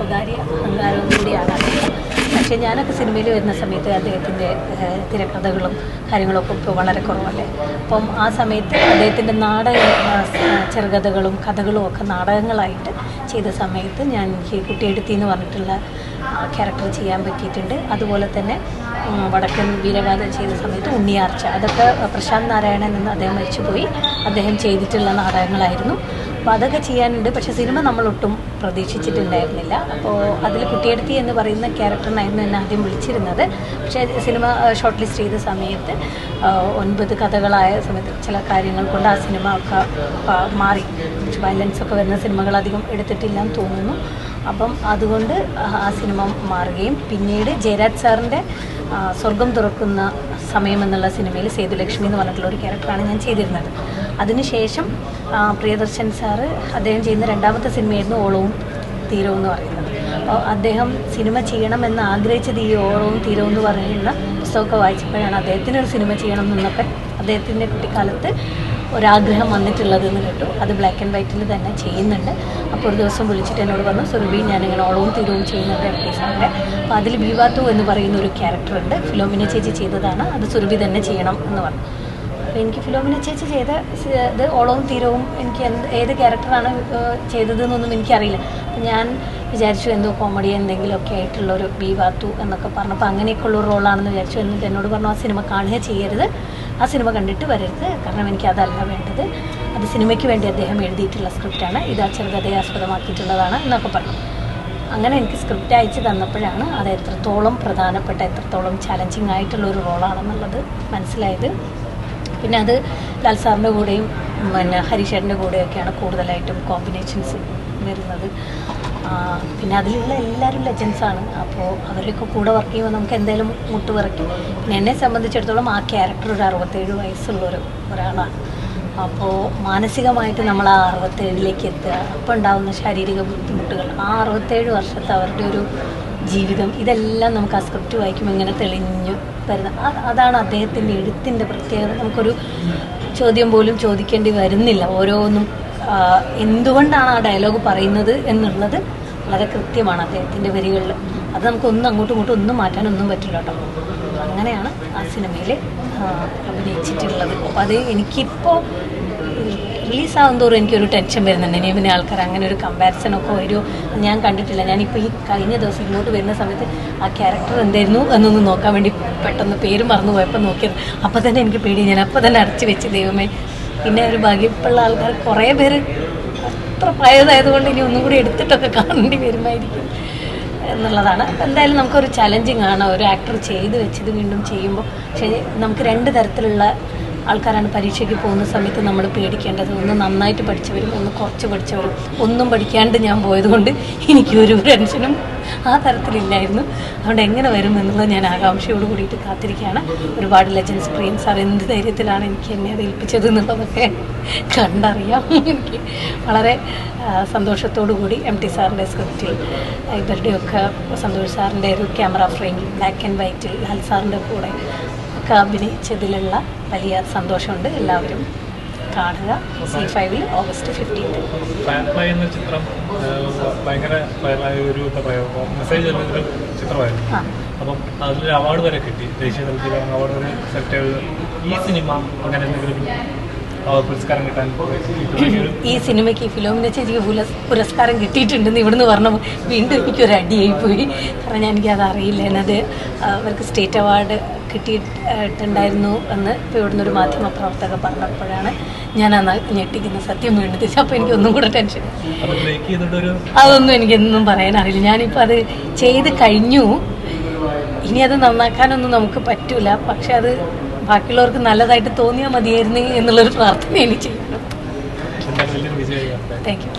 സ്വകാര്യ അഹങ്കാരവും കൂടിയാണ് പക്ഷേ ഞാനൊക്കെ സിനിമയിൽ വരുന്ന സമയത്ത് അദ്ദേഹത്തിന്റെ തിരക്കഥകളും കാര്യങ്ങളൊക്കെ ഇപ്പോൾ വളരെ കുറവല്ലേ. അപ്പം ആ സമയത്ത് അദ്ദേഹത്തിന്റെ നാടക ചെറുകഥകളും കഥകളും ഒക്കെ നാടകങ്ങളായിട്ട് ചെയ്ത സമയത്ത് ഞാൻ എനിക്ക് കുട്ടിയെടുത്തി എന്ന് പറഞ്ഞിട്ടുള്ള ക്യാരക്ടർ ചെയ്യാൻ പറ്റിയിട്ടുണ്ട്. അതുപോലെ തന്നെ വടക്കൻ വീരഗാഥ ചെയ്ത സമയത്ത് ഉണ്ണിയാർച്ച. അതൊക്കെ പ്രശാന്ത് നാരായണൻ എന്ന് അദ്ദേഹം മരിച്ചുപോയി. അദ്ദേഹം ചെയ്തിട്ടുള്ള നാടകങ്ങളായിരുന്നു. അപ്പോൾ അതൊക്കെ ചെയ്യാനുണ്ട്. പക്ഷേ സിനിമ നമ്മൾ ഒട്ടും പ്രതീക്ഷിച്ചിട്ടുണ്ടായിരുന്നില്ല. അപ്പോൾ അതിൽ കുട്ടിയെടുത്തി എന്ന് പറയുന്ന ക്യാരക്ടറിനായിരുന്നു എന്നെ ആദ്യം വിളിച്ചിരുന്നത്. പക്ഷേ സിനിമ ഷോർട്ട് ലിസ്റ്റ് ചെയ്ത സമയത്ത് ഒൻപത് കഥകളായ സമയത്ത് ചില കാര്യങ്ങൾ കൊണ്ട് ആ സിനിമ ഒക്കെ മാറി. വയലൻസ് ഒക്കെ വരുന്ന സിനിമകൾ അധികം എടുത്തിട്ടില്ല എന്ന് തോന്നുന്നു. അപ്പം അതുകൊണ്ട് ആ സിനിമ മാറുകയും പിന്നീട് ജയരാജ് സാറിന്റെ സ്വർഗം തുറക്കുന്ന സമയം എന്നുള്ള സിനിമയിൽ സേതുലക്ഷ്മി എന്ന് പറഞ്ഞിട്ടുള്ള ഒരു ക്യാരക്ടറാണ് ഞാൻ ചെയ്തിരുന്നത്. അതിനുശേഷം പ്രിയദർശൻ സാറ് അദ്ദേഹം ചെയ്യുന്ന രണ്ടാമത്തെ സിനിമയായിരുന്നു ഓളവും തീരവും എന്ന് പറയുന്നത്. അപ്പോൾ അദ്ദേഹം സിനിമ ചെയ്യണമെന്ന് ആഗ്രഹിച്ചത് ഈ ഓളവും തീരവും എന്ന് പറയുന്ന പുസ്തകമൊക്കെ വായിച്ചപ്പോഴാണ് അദ്ദേഹത്തിന് ഒരു സിനിമ ചെയ്യണം എന്നൊക്കെ അദ്ദേഹത്തിന്റെ കുട്ടിക്കാലത്ത് ഒരാഗ്രഹം വന്നിട്ടുള്ളത് എന്ന് കേട്ടു. അത് ബ്ലാക്ക് ആൻഡ് വൈറ്റിൽ തന്നെ ചെയ്യുന്നുണ്ട്. അപ്പോൾ ഒരു ദിവസം വിളിച്ചിട്ട് എന്നോട് പറഞ്ഞു സുരഭി ഞാനിങ്ങനെ ഓളവും തീരവും ചെയ്യുന്നുണ്ട് എം പി അപ്പോൾ അതിൽ ബീവാത്തു എന്ന് പറയുന്ന ഒരു ക്യാരക്ടറുണ്ട് ഫിലോമിന ചേച്ചി ചെയ്തതാണ്. അത് സുരഭി തന്നെ ചെയ്യണം എന്ന് പറഞ്ഞു. അപ്പോൾ എനിക്ക് ഫിലോമിന ചേച്ചി ചെയ്ത ഇത് ഓളവും തീരവും എനിക്ക് എന്ത് ഏത് ക്യാരക്ടറാണ് ചെയ്തതെന്നൊന്നും എനിക്കറിയില്ല. ഞാൻ വിചാരിച്ചു എന്തോ കോമഡി എന്തെങ്കിലുമൊക്കെ ആയിട്ടുള്ളൊരു ബി വാത്തു എന്നൊക്കെ പറഞ്ഞപ്പോൾ അങ്ങനെയൊക്കെയുള്ള ഒരു റോളാണെന്ന് വിചാരിച്ചു. എന്നിട്ട് എന്നോട് പറഞ്ഞു ആ സിനിമ കാണുക ചെയ്യരുത്. ആ സിനിമ കണ്ടിട്ട് വരരുത്. കാരണം എനിക്ക് അതല്ല വേണ്ടത്. അത് സിനിമയ്ക്ക് വേണ്ടി അദ്ദേഹം എഴുതിയിട്ടുള്ള സ്ക്രിപ്റ്റാണ് ഇത് ആ ചെറുകഥയെ ആസ്പദമാക്കിയിട്ടുള്ളതാണ് എന്നൊക്കെ പറഞ്ഞു. അങ്ങനെ എനിക്ക് സ്ക്രിപ്റ്റ് അയച്ച് തന്നപ്പോഴാണ് അത് എത്രത്തോളം പ്രധാനപ്പെട്ട എത്രത്തോളം ചലഞ്ചിങ് ആയിട്ടുള്ള ഒരു റോളാണെന്നുള്ളത് മനസ്സിലായത്. പിന്നെ അത് ലാൽ സാറിന്റെ കൂടെയും പിന്നെ ഹരീഷേട്ടന്റെ കൂടെയൊക്കെയാണ് കൂടുതലായിട്ടും കോമ്പിനേഷൻസ് വരുന്നത്. പിന്നെ അതിലുള്ള എല്ലാവരും ലെജൻസാണ് അപ്പോൾ അവരൊക്കെ കൂടെ വർക്ക് ചെയ്യുമ്പോൾ നമുക്ക് എന്തായാലും മുട്ടുപിറക്കും പിന്നെ എന്നെ സംബന്ധിച്ചിടത്തോളം ആ ക്യാരക്ടർ ഒരു അറുപത്തേഴ് വയസ്സുള്ള ഒരു ഒരാളാണ്. അപ്പോൾ മാനസികമായിട്ട് നമ്മൾ ആ അറുപത്തേഴിലേക്ക് എത്തുക. അപ്പോൾ ഉണ്ടാകുന്ന ശാരീരിക ബുദ്ധിമുട്ടുകൾ. ആ അറുപത്തേഴ് വർഷത്തെ അവരുടെ ഒരു ജീവിതം ഇതെല്ലാം നമുക്ക് ആ സ്ക്രിപ്റ്റ് വായിക്കുമ്പോൾ ഇങ്ങനെ തെളിഞ്ഞു വരുന്ന അതാണ് അദ്ദേഹത്തിന്റെ എഴുത്തിന്റെ പ്രത്യേകത. നമുക്കൊരു ചോദ്യം പോലും ചോദിക്കേണ്ടി വരുന്നില്ല. ഓരോന്നും എന്തുകൊണ്ടാണ് ആ ഡയലോഗ് പറയുന്നത് എന്നുള്ളത് വളരെ കൃത്യമാണ് അദ്ദേഹത്തിന്റെ വരികളിൽ അത് നമുക്കൊന്നും അങ്ങോട്ടും ഇങ്ങോട്ടും ഒന്നും മാറ്റാനൊന്നും പറ്റില്ല കേട്ടോ. അങ്ങനെയാണ് ആ സിനിമയിൽ അഭിനയിച്ചിട്ടുള്ളത്. അപ്പോൾ അത് എനിക്കിപ്പോൾ റിലീസാകും തോറും എനിക്കൊരു ടെൻഷൻ വരുന്നുണ്ട്. ഇനി പിന്നെ ആൾക്കാർ അങ്ങനെ ഒരു കമ്പാരിസൺ ഒക്കെ വരുമോ ഞാൻ കണ്ടിട്ടില്ല. ഞാനിപ്പോൾ ഈ കഴിഞ്ഞ ദിവസം ഇങ്ങോട്ട് വരുന്ന സമയത്ത് ആ ക്യാരക്ടർ എന്തായിരുന്നു എന്നൊന്ന് നോക്കാൻ വേണ്ടി പെട്ടെന്ന് പേര് മറന്നു പോയപ്പോൾ നോക്കിയത്. അപ്പോൾ തന്നെ എനിക്ക് പേടി. ഞാൻ അപ്പോൾ തന്നെ അടച്ചു വെച്ച് ദൈവമേ പിന്നെ ഒരു ഭാഗ്യപ്പുള്ള ആൾക്കാർ കുറേ പേര് അത്ര പഴയതായതുകൊണ്ട് ഇനി ഒന്നും കൂടി എടുത്തിട്ടൊക്കെ കാണേണ്ടി വരുമായിരിക്കും. എന്നുള്ളതാണ്. എന്തായാലും നമുക്കൊരു ചലഞ്ചിങ് ആണ്. ഒരു ആക്ടർ ചെയ്ത് വെച്ചത് വീണ്ടും ചെയ്യുമ്പോൾ പക്ഷേ നമുക്ക് രണ്ട് തരത്തിലുള്ള ആൾക്കാരാണ് പരീക്ഷയ്ക്ക് പോകുന്ന സമയത്ത് നമ്മൾ പേടിക്കേണ്ടത് ഒന്ന് നന്നായിട്ട് പഠിച്ചവരും ഒന്ന് കുറച്ച് പഠിച്ചവരും ഒന്നും പഠിക്കാണ്ട് ഞാൻ പോയതുകൊണ്ട് എനിക്ക് ഒരു ടെൻഷനും ആ തരത്തിലില്ലായിരുന്നു. അതുകൊണ്ട് എങ്ങനെ വരും എന്നുള്ളത് ഞാൻ ആകാംക്ഷയോട് കൂടിയിട്ട് കാത്തിരിക്കുകയാണ്. ഒരുപാട് ലെജൻസ് പ്രിയം സാർ എന്ത് ധൈര്യത്തിലാണ് എനിക്ക് എന്നെ അത് ഏൽപ്പിച്ചത് എന്നുള്ളതൊക്കെ കണ്ടറിയാം. എനിക്ക് വളരെ സന്തോഷത്തോടു കൂടി എം ടി സാറിന്റെ സ്ക്രിപ്റ്റിൽ ഇവരുടെയൊക്കെ സന്തോഷ് സാറിന്റെ ഒരു ക്യാമറ ഫ്രെയിമിൽ ബ്ലാക്ക് ആൻഡ് വൈറ്റിൽ ലാൽ സാറിന്റെ കൂടെ അഭിനയിച്ചതിലുള്ള വലിയ സന്തോഷമുണ്ട്. എല്ലാവരും കാണുക. സി ഫൈവിൽ ഓഗസ്റ്റ് ഫിഫ്റ്റീൻത്ത് ഫാൻഫ്ലൈ എന്ന ചിത്രം ഭയങ്കര ഒരു മെസ്സേജ് ഒരു ചിത്രമായിരുന്നു. ആ. അപ്പം അതിലൊരു അവാർഡ് വരെ കിട്ടി. ദേശീയ തലത്തിൽ അവാർഡ് വരെ സെലക്ട് ചെയ്തത്. ഈ സിനിമ അങ്ങനെ എന്തെങ്കിലും പുരസ്കാരം കിട്ടാൻ ഒരു ഈ സിനിമയ്ക്ക് ഫിലോമിന ചേച്ചിക്ക് പുരസ്കാരം കിട്ടിയിട്ടുണ്ടെന്ന് ഇവിടുന്ന് പറഞ്ഞപ്പോൾ വീണ്ടും എനിക്കൊരു അടിയായി പോയി. കാരണം ഞാൻ എനിക്കത് അറിയില്ല. എന്നത് അവർക്ക് സ്റ്റേറ്റ് അവാർഡ് കിട്ടിയിട്ടുണ്ടായിരുന്നു എന്ന് ഇപ്പോൾ ഇവിടുന്ന് ഒരു മാധ്യമ പ്രവർത്തക പറഞ്ഞപ്പോഴാണ് ഞാൻ അന്ന് ഞെട്ടിക്കുന്ന സത്യം വീണ്ടും തിരിച്ചു അപ്പോൾ എനിക്ക് ഒന്നും കൂടെ ടെൻഷൻ അത് അതൊന്നും എനിക്കൊന്നും പറയാനറിയില്ല ഞാനിപ്പോൾ അത് ചെയ്ത് കഴിഞ്ഞു. ഇനി അത് നന്നാക്കാനൊന്നും നമുക്ക് പറ്റൂല. പക്ഷെ അത് ബാക്കിയുള്ളവർക്ക് നല്ലതായിട്ട് തോന്നിയാൽ മതിയായിരുന്നു എന്നുള്ളൊരു പ്രാർത്ഥന എനിക്ക് ചെയ്യണം താങ്ക് യു